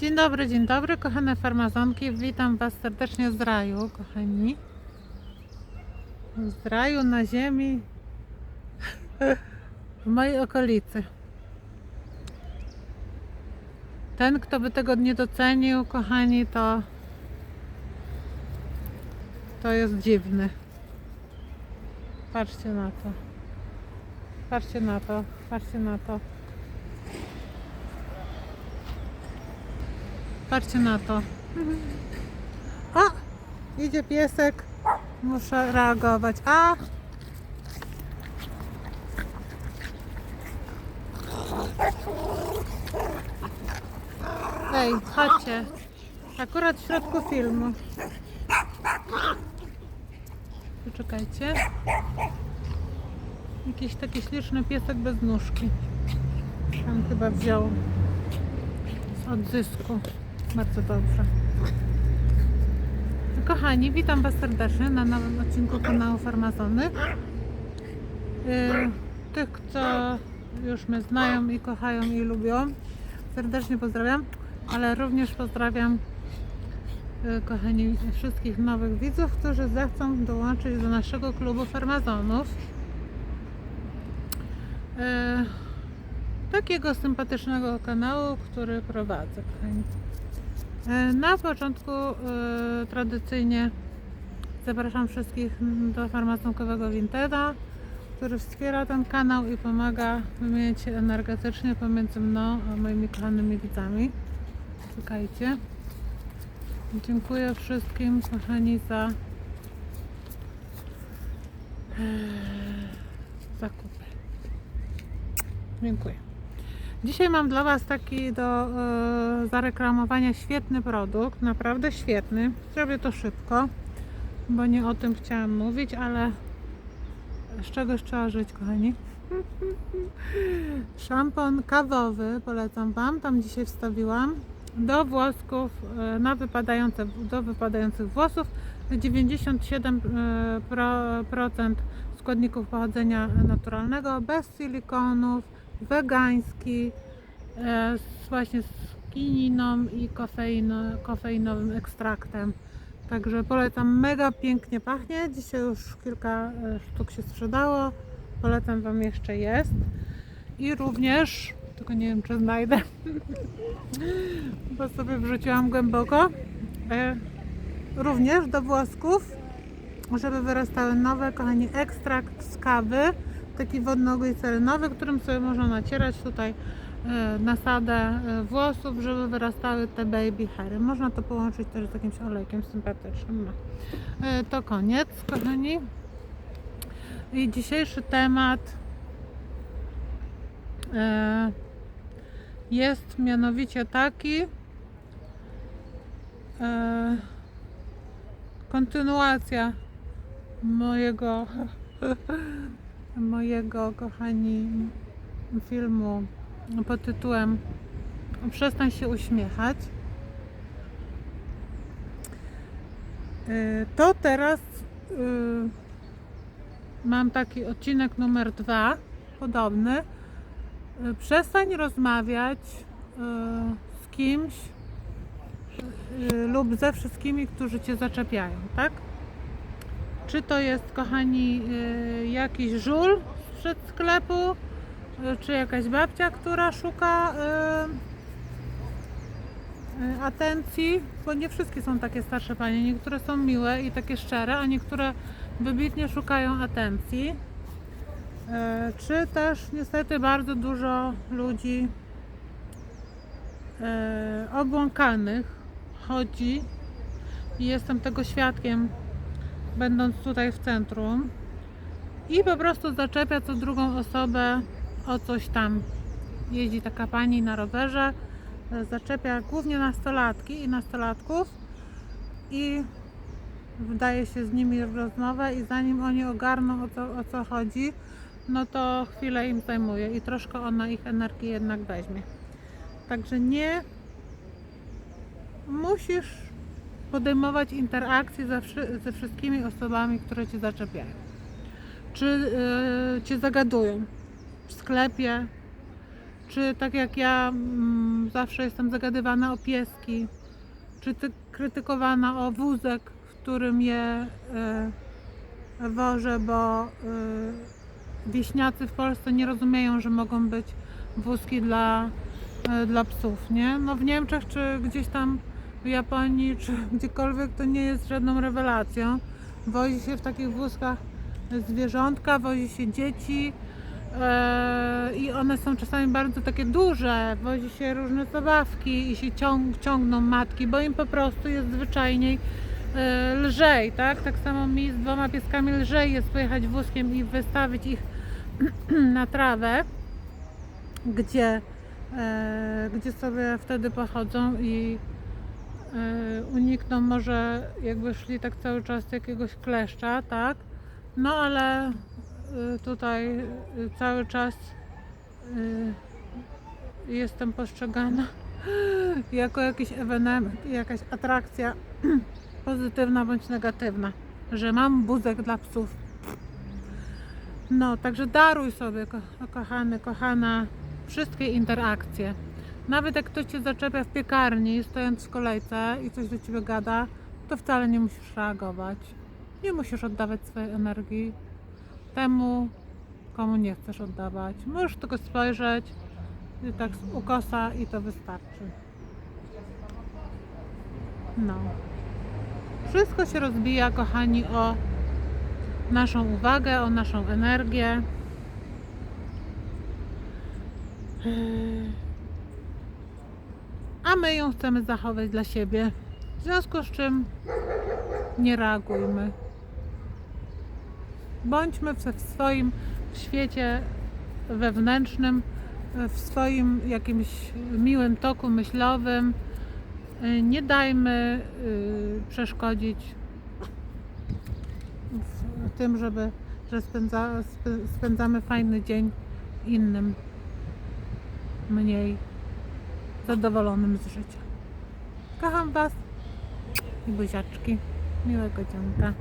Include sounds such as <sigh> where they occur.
Dzień dobry, dzień dobry, kochane farmazonki. Witam Was serdecznie z raju, kochani. Z raju na ziemi <laughs> w mojej okolicy. Ten, kto by tego nie docenił, kochani, to to jest dziwny. Patrzcie na to. Patrzcie na to. Patrzcie na to. Patrzcie na to. O! Idzie piesek. Muszę reagować. A! Ej, chodźcie. Akurat w środku filmu. Poczekajcie. Jakiś taki śliczny piesek bez nóżki. Tam chyba wziął z odzysku. Bardzo dobrze. Kochani, witam Was serdecznie na nowym odcinku kanału Farmazony. Yy, Tych, co już mnie znają i kochają i lubią, serdecznie pozdrawiam, ale również pozdrawiam yy, kochani wszystkich nowych widzów, którzy zechcą dołączyć do naszego klubu Farmazonów. Yy, takiego sympatycznego kanału, który prowadzę, kochani. E, Na początku e, tradycyjnie zapraszam wszystkich do farmaceutowego Winteda, który wspiera ten kanał i pomaga wymieniać się energetycznie pomiędzy mną a moimi kochanymi widzami. Czekajcie. Dziękuję wszystkim kochani za e, zakupy. Dziękuję. Dzisiaj mam dla Was taki do e, zareklamowania świetny produkt, naprawdę świetny. Zrobię to szybko, bo nie o tym chciałam mówić, ale z czegoś trzeba żyć, kochani. <laughs> Szampon kawowy polecam Wam, tam dzisiaj wstawiłam do włosków, e, na wypadające, do wypadających włosów 97% e, składników pochodzenia naturalnego, bez silikonów, wegański, e, z, właśnie z kininą i kofeino, kofeinowym ekstraktem. Także polecam, mega pięknie pachnie. Dzisiaj już kilka e, sztuk się sprzedało. Polecam Wam jeszcze jest. I również, tylko nie wiem czy znajdę, <laughs> bo sobie wrzuciłam głęboko. E, również do włosków, żeby wyrastały nowe, kochani, ekstrakt z kawy taki wodno-glicerynowy, którym sobie można nacierać tutaj e, nasadę e, włosów, żeby wyrastały te baby hairy. Można to połączyć też z jakimś olejkiem sympatycznym. No. E, To koniec, kochani. I dzisiejszy temat jest mianowicie taki kontynuacja mojego <laughs> mojego, kochani, filmu pod tytułem Przestań się uśmiechać. Y, To teraz y, mam taki odcinek numer dwa, podobny. Y, Przestań rozmawiać z kimś lub ze wszystkimi, którzy cię zaczepiają, tak? Czy to jest, kochani, y, jakiś żul sprzed sklepu, y, czy jakaś babcia, która szuka y, atencji, bo nie wszystkie są takie starsze panie, niektóre są miłe i takie szczere, a niektóre wybitnie szukają atencji. Czy też niestety bardzo dużo ludzi obłąkanych chodzi? I jestem tego świadkiem będąc tutaj w centrum i po prostu zaczepia co drugą osobę o coś tam. Jeździ taka pani na rowerze, zaczepia głównie nastolatki i nastolatków i wdaje się z nimi w rozmowę i zanim oni ogarną o co, o co chodzi, no to chwilę im zajmuje i troszkę ona ich energii jednak weźmie. Także nie musisz podejmować interakcje ze, wszy- ze wszystkimi osobami, które cię zaczepiają. Czy y, cię zagadują w sklepie, czy tak jak ja mm, zawsze jestem zagadywana o pieski, czy ty, krytykowana o wózek, w którym je e, wożę, bo e, wieśniacy w Polsce nie rozumieją, że mogą być wózki dla, e, dla psów, nie? No w Niemczech, czy gdzieś tam w Japonii, czy gdziekolwiek to nie jest żadną rewelacją. Wozi się w takich wózkach zwierzątka, wozi się dzieci e, i one są czasami bardzo takie duże, wozi się różne zabawki i się ciąg, ciągną matki, bo im po prostu jest zwyczajniej e, lżej, tak? Tak samo mi z dwoma pieskami lżej jest pojechać wózkiem i wystawić ich <clears throat> na trawę, gdzie, e, gdzie sobie wtedy pochodzą i unikną może jakby szli tak cały czas jakiegoś kleszcza, tak? No ale y, tutaj y, cały czas y, jestem postrzegana <gasps> jako jakiś ewenement, jakaś atrakcja <clears throat> pozytywna bądź negatywna, że mam wózek dla psów. No, także daruj sobie, ko kochany, kochana, wszystkie interakcje. Nawet jak ktoś cię zaczepia w piekarni, stojąc w kolejce i coś do ciebie gada, to wcale nie musisz reagować. Nie musisz oddawać swojej energii temu, komu nie chcesz oddawać. Możesz tylko spojrzeć i tak z ukosa i to wystarczy. No. Wszystko się rozbija, kochani, o naszą uwagę, o naszą energię. A my ją chcemy zachować dla siebie. W związku z czym nie reagujmy. Bądźmy w swoim świecie wewnętrznym, w swoim jakimś miłym toku myślowym. Nie dajmy y, przeszkodzić w tym, żeby, że spędza, spędzamy fajny dzień innym, mniej zadowolonym z życia. Kocham Was i buziaczki. Miłego dzionka.